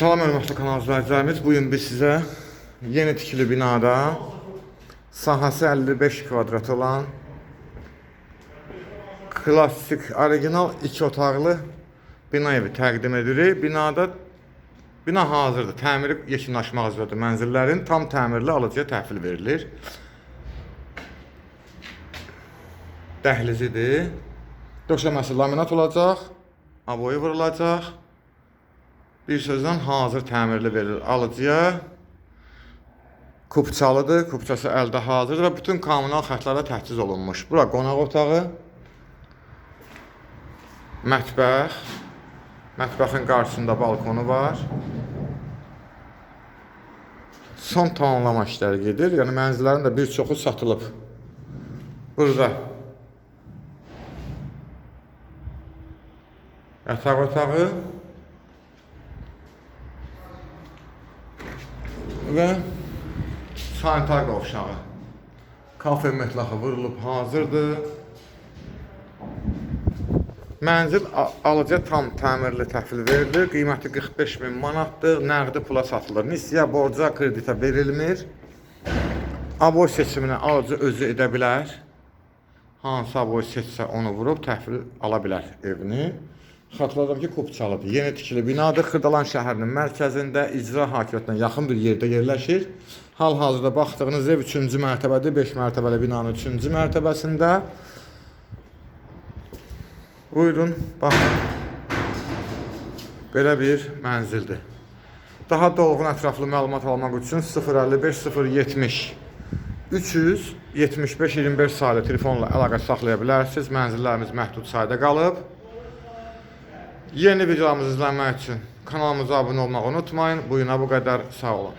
Salam hörmətli kanal izləyicilərimiz. Bu gün biz sizə yeni tikili binada sahəsi 55 kvadrat olan klassik, orijinal iki otaqlı bina evi təqdim edirik. Binada bina hazırdır. Təmiri yekunlaşmaq üzrədir. Mənzillərin tam təmirli alıcıya təhvil verilir. Dəhlizidir. Döşəməsi laminat olacaq. Aboyu vurulacaq. Bir sözlə hazır təmirli verilir alıcıya. Kupçalıdır, kupçası əldə hazırdır və bütün kommunal xətlərə təchiz olunmuş. Bura qonaq otağı, mətbəx, mətbəxin qarşısında balkonu var. Son tamamlama işləri gedir. Yəni mənzillərin də bir çoxu satılıb. Burada yataq otağı və sanitar qovşağı. Kafe mətlaxı vurulub hazırdır. Mənzil a- alıcıya tam təmirli təhvil verilir. Qiyməti 45 min manatdır. Nəqdi pula satılır. Nisiyə, borca, kreditə verilmir. Aboy seçimini alıcı özü edə bilər. Hansı aboy seçsə onu vurub təhvil ala bilər evini. Xatırladım ki, Kupçalıdır. Yeni tikili binadır. Xırdalan şəhərinin mərkəzində icra hakimiyyətinə yaxın bir yerdə yerləşir. Hal-hazırda baxdığınız ev 3-cü mərtəbədir. 5 mərtəbəli binanın 3-cü mərtəbəsində. Buyurun, baxın. Belə bir mənzildir. Daha dolğun ətraflı məlumat almaq üçün 055 070 375 25 saylı telefonla əlaqə saxlaya bilərsiniz. Mənzillərimiz məhdud sayda qalıb. Yeni videolarımızı izləmək üçün kanalımıza abunə olmağı unutmayın. Bu bu qədər. Sağ olun.